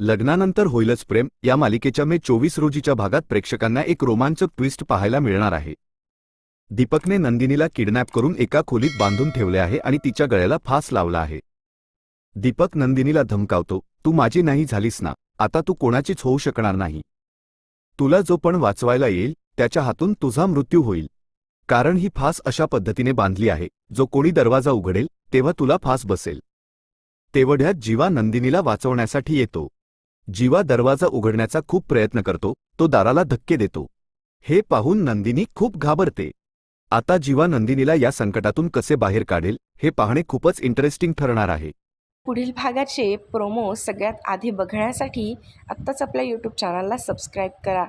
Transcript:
लग्नानंतर होईलच प्रेम या मालिकेच्या मे चोवीस रोजीच्या भागात प्रेक्षकांना एक रोमांचक ट्विस्ट पाहायला मिळणार आहे. दीपकने नंदिनीला किडनॅप करून एका खोलीत बांधून ठेवले आहे आणि तिच्या गळ्याला फास लावला आहे. दीपक नंदिनीला धमकावतो तू माझी नाही झालीस ना आता तू कोणाचीच होऊ शकणार नाही. तुला जो पण वाचवायला येईल त्याच्या हातून तुझा मृत्यू होईल. कारण ही फास अशा पद्धतीने बांधली आहे जो कोणी दरवाजा उघडेल तेव्हा तुला फास बसेल. तेवढ्यात जीवा नंदिनीला वाचवण्यासाठी येतो. जीवा दरवाजा उघडण्याचा खूप प्रयत्न करतो तो दाराला धक्के देतो. हे पाहून नंदिनी खूप घाबरते. आता जीवा नंदिनीला या संकटातून कसे बाहेर काढेल हे पाहणे खूपच इंटरेस्टिंग ठरणार आहे. पुढील भागाचे प्रोमो सगळ्यात आधी बघण्यासाठी आत्ताच आपल्या यूट्यूब चॅनलला सबस्क्राईब करा.